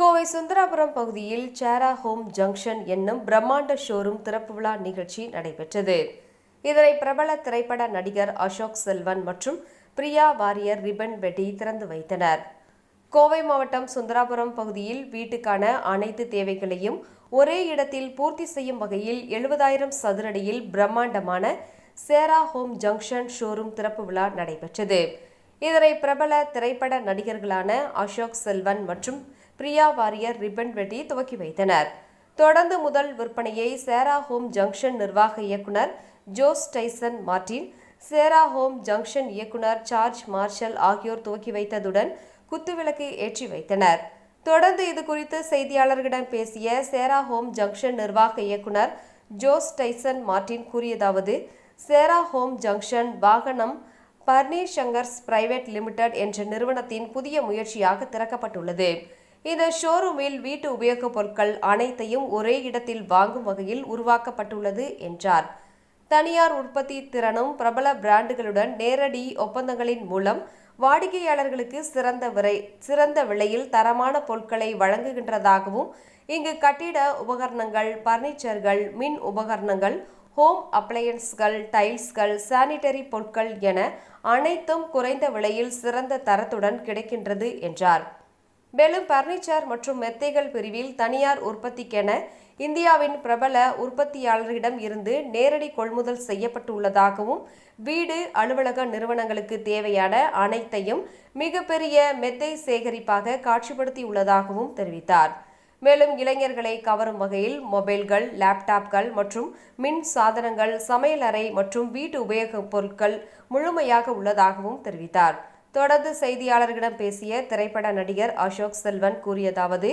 கோவை சுந்தராபுரம் பகுதியில் சேரா home junction என்னும் பிரம்மாண்ட ஷோரூம் திறப்பு விழா நிகழ்ச்சி நடைபெற்றது. இதனை பிரபல திரைப்பட நடிகர் அசோக் செல்வன் மற்றும் பிரியா வாரியர் ரிபன் வெட்டி திறந்து வைத்தனர். கோவை மாவட்டம் சுந்தராபுரம் பகுதியில் வீட்டுக்கான அனைத்து தேவைகளையும் ஒரே இடத்தில் பூர்த்தி செய்யும் வகையில் எழுபதாயிரம் சதுரடியில் பிரம்மாண்டமான சேரா ஹோம் ஜங்ஷன் ஷோரூம் திறப்பு விழா நடைபெற்றது. இதனை பிரபல திரைப்பட நடிகர்களான அசோக் செல்வன் மற்றும் பிரியா வாரியர் ரிப்பன் வெட்டி துவக்கி வைத்தனர். தொடர்ந்து முதல் விற்பனையை சேரா ஹோம் ஜங்ஷன் நிர்வாக இயக்குனர் ஜோஸ் டைசன் மார்டின் சேரா ஹோம் ஜங்ஷன் இயக்குனர் சார்ஜ் மார்ஷல் ஆகியோர் துவக்கி வைத்ததுடன் குத்துவிளக்கு ஏற்றி வைத்தனர். தொடர்ந்து இது குறித்து செய்தியாளர்களிடம் பேசிய சேரா ஹோம் ஜங்ஷன் நிர்வாக இயக்குனர் ஜோஸ் டைசன் மார்டின் கூறியதாவது சேரா ஹோம் ஜங்ஷன் வாகனம் பர்னி சங்கர்ஸ் பிரைவேட் லிமிடெட் என்ற நிறுவனத்தின் புதிய முயற்சியாக திறக்கப்பட்டுள்ளது. இந்த ஷோரூமில் வீட்டு உபயோகப் பொருட்கள் அனைத்தையும் ஒரே இடத்தில் வாங்கும் வகையில் உருவாக்கப்பட்டுள்ளது என்றார். தனியார் உற்பத்தி திறனும் பிரபல பிராண்டுகளுடன் நேரடி ஒப்பந்தங்களின் மூலம் வாடிக்கையாளர்களுக்கு சிறந்த விலை சிறந்த விலையில் தரமான பொருட்களை வழங்குகின்றதாகவும் இங்கு கட்டிட உபகரணங்கள் பர்னிச்சர்கள் மின் உபகரணங்கள் ஹோம் அப்ளையன்ஸ்கள் டைல்ஸ்கள் சானிட்டரி பொருட்கள் என அனைத்தும் குறைந்த விலையில் சிறந்த தரத்துடன் கிடைக்கின்றது என்றார். மேலும் பர்னிச்சர் மற்றும் மெத்தைகள் பிரிவில் தனியார் உற்பத்திக்கென இந்தியாவின் பிரபல உற்பத்தியாளர்களிடம் இருந்து நேரடி கொள்முதல் செய்யப்பட்டுள்ளதாகவும் வீடு அலுவலக நிறுவனங்களுக்கு தேவையான அனைத்தையும் மிகப்பெரிய மெத்தை சேகரிப்பாக காட்சிப்படுத்தியுள்ளதாகவும் தெரிவித்தார். மேலும் இளைஞர்களை கவரும் வகையில் மொபைல்கள் லேப்டாப்கள் மற்றும் மின் சாதனங்கள் சமையலறை மற்றும் வீட்டு உபயோகப் பொருட்கள் முழுமையாக உள்ளதாகவும் தெரிவித்தார். தொடர்ந்து செய்தியாளர்களிடம் பேசிய திரைப்பட நடிகர் அசோக் செல்வன் கூறியதாவது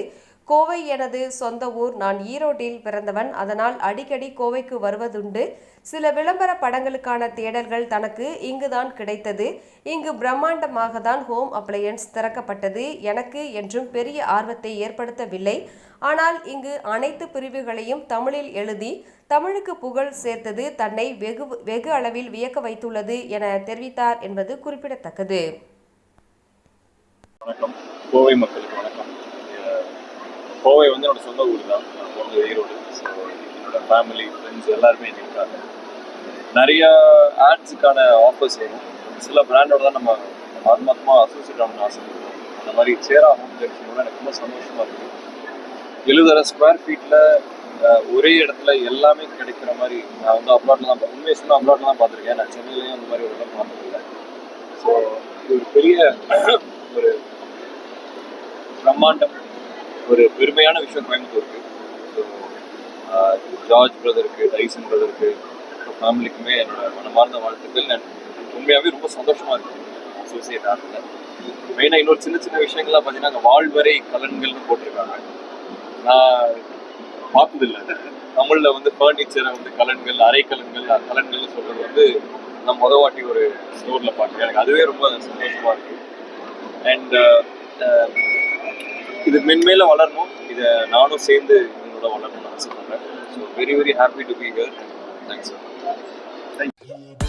கோவை எனது சொந்த ஊர். நான் ஈரோட்டில் பிறந்தவன். அதனால் அடிக்கடி கோவைக்கு வருவதுண்டு. சில விளம்பர படங்களுக்கான தேடல்கள் தனக்கு இங்குதான் கிடைத்தது. இங்கு பிரம்மாண்டமாக தான் ஹோம் அப்ளையன்ஸ் திறக்கப்பட்டது. எனக்கு என்றும் பெரிய ஆர்வத்தை ஏற்படுத்தவில்லை. ஆனால் இங்கு அனைத்து பிரிவுகளையும் தமிழில் எழுதி தமிழுக்கு புகழ் சேர்த்தது தன்னை வெகு வெகு அளவில் வியக்க வைத்துள்ளது என தெரிவித்தார் என்பது குறிப்பிடத்தக்கது. வணக்கம். கோவை மக்களுக்கு கோவை வந்து என்னோட சொந்த ஊர் தான். நான் பிறந்தது ஈரோடு. ஸோ என்னோட ஃபேமிலி ஃப்ரெண்ட்ஸ் எல்லாருமே இங்கே இருக்காங்க. நிறைய ஆட்ஸுக்கான ஆஃபர்ஸ் வரும் சில பிராண்டோட தான் நம்ம ஆத்மாத்மா அசோசியேட் ஆகணும்னு ஆசைப்படுவோம் அந்த மாதிரி சேரா ஹோம் ஜங்ஷனோட எனக்கு ரொம்ப சந்தோஷமா இருக்கு. எழுபதாயிரம் ஸ்கொயர் ஃபீட்டில் ஒரே இடத்துல எல்லாமே கிடைக்கிற மாதிரி நான் வந்து அப்ராட்ல தான் உண்மையை சொன்னால் அப்ராட்ல தான் பார்த்துருக்கேன். நான் சென்னையிலையும் அந்த மாதிரி ஒரு இடம் பார்த்ததில்லை ஸோ இது ஒரு பெரிய ஒரு பிரம்மாண்டம் ஒரு பெருமையான விஷயம் கோயம்புத்தூருக்கு. ஸோ ஜார்ஜ் பிரதருக்கு டைசன் பிரதருக்கு ஃபேமிலிக்குமே என்னோட மனமார்ந்த வாழ்த்துக்கள். உண்மையாகவே ரொம்ப சந்தோஷமா இருக்கு அசோசியேட் ஆனதில் மெயினாக இன்னொரு சின்ன சின்ன விஷயங்கள்லாம் பார்த்தீங்கன்னா அங்கே வாழ்வரை கலன்கள்னு போட்டிருக்காங்க. நான் பார்த்ததில்லை. தமிழில் வந்து ஃபர்னிச்சரை வந்து கலன்கள் அரை கலன்கள் கலன்கள்னு சொல்கிறது வந்து நான் முத வாட்டி ஒரு ஸ்டோரில் பார்த்தேன். எனக்கு அதுவே ரொம்ப சந்தோஷமாக இருக்குது அண்ட் இது மென்மேலும் வளரணும். இதை நானும் சேர்ந்து இதனோட வளரணும்னு ஆசைப்படுறேன். So very very happy to be here thanks sir thank you